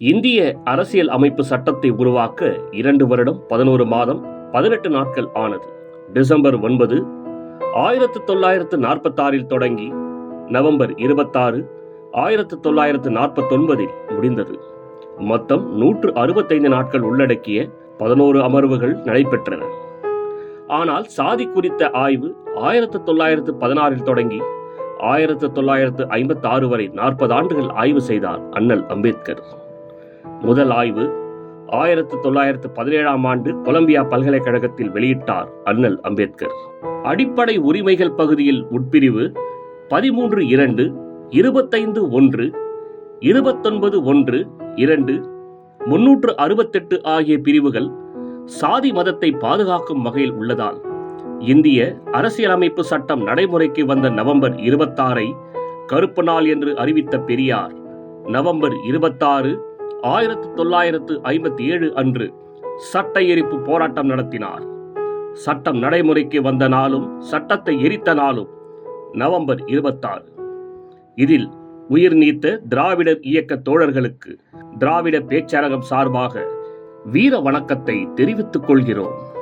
இந்திய அரசியல் அமைப்பு சட்டத்தை உருவாக்க இரண்டு வருடம் பதினோரு மாதம் பதினெட்டு நாட்கள் ஆனது. டிசம்பர் ஒன்பது ஆயிரத்து தொள்ளாயிரத்து நாற்பத்தாறில் தொடங்கி நவம்பர் இருபத்தாறு ஆயிரத்து தொள்ளாயிரத்து நாற்பத்தொன்பதில் முடிந்தது. மொத்தம் நூற்று அறுபத்தைந்து நாட்கள் உள்ளடக்கிய பதினோரு அமர்வுகள் நடைபெற்றன. ஆனால் சாதி குறித்த ஆய்வு ஆயிரத்து தொள்ளாயிரத்து பதினாறில் தொடங்கி ஆயிரத்து தொள்ளாயிரத்து ஐம்பத்தாறு வரை நாற்பது ஆண்டுகள் ஆய்வு செய்தார் அண்ணல் அம்பேத்கர். முதல் ஆய்வு ஆயிரத்து தொள்ளாயிரத்து பதினேழாம் ஆண்டு கொலம்பியா பல்கலைக்கழகத்தில் வெளியிட்டார் அண்ணல் அம்பேத்கர். அடிப்படை உரிமைகள் பகுதியில் உட்பிரிவு பதிமூன்று இரண்டு இருபத்தைந்து ஒன்று இருபத்தொன்பது ஒன்று இரண்டு முன்னூற்று அறுபத்தெட்டு ஆகிய பிரிவுகள் சாதி மதத்தை பாதுகாக்கும் வகையில் உள்ளதால் இந்திய அரசியலமைப்பு சட்டம் நடைமுறைக்கு வந்த நவம்பர் இருபத்தாறை கருப்பு நாள் என்று அறிவித்த பெரியார் நவம்பர் இருபத்தாறு ஆயிரத்தி தொள்ளாயிரத்து ஐம்பத்தி ஏழு அன்று சட்ட எரிப்பு போராட்டம் நடத்தினார். சட்டம் நடைமுறைக்கு வந்த நாளும் சட்டத்தை எரித்த நாளும் நவம்பர் இருபத்தாறு. இதில் உயிர் நீத்த திராவிடர் இயக்க தோழர்களுக்கு திராவிட பேச்சரகம் சார்பாக வீர வணக்கத்தை தெரிவித்துக் கொள்கிறோம்.